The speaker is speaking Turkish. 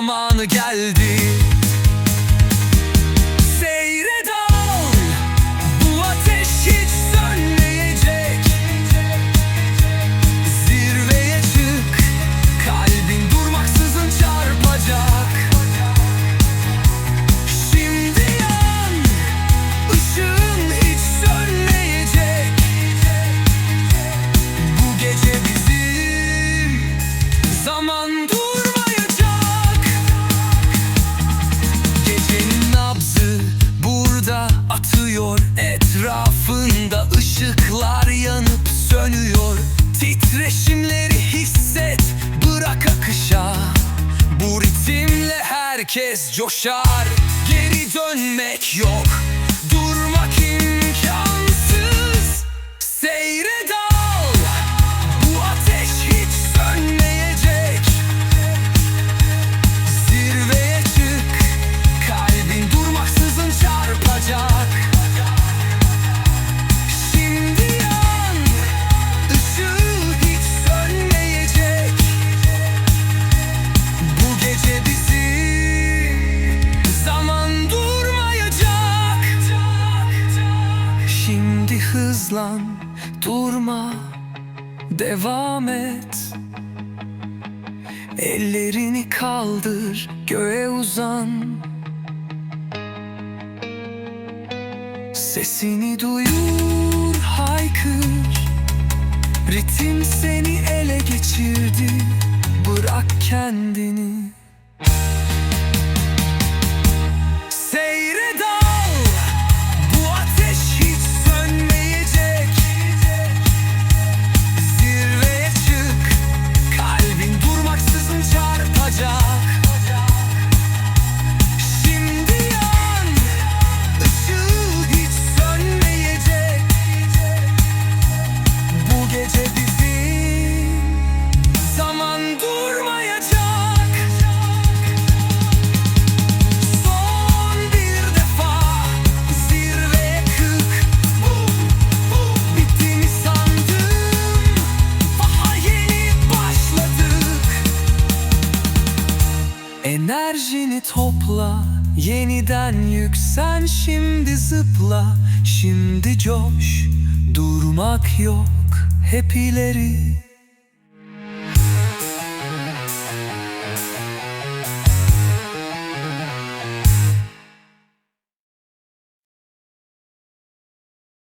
zamanı geldi. herkes coşar Geri dönmek yok. Şimdi hızlan, durma, devam et. Ellerini kaldır, göğe uzan. Sesini duyur, haykır. Ritim seni ele geçirdi. Bırak kendini. hopla Yeniden yüksen şimdi zıpla. Şimdi coş Durmak yok hep ileri.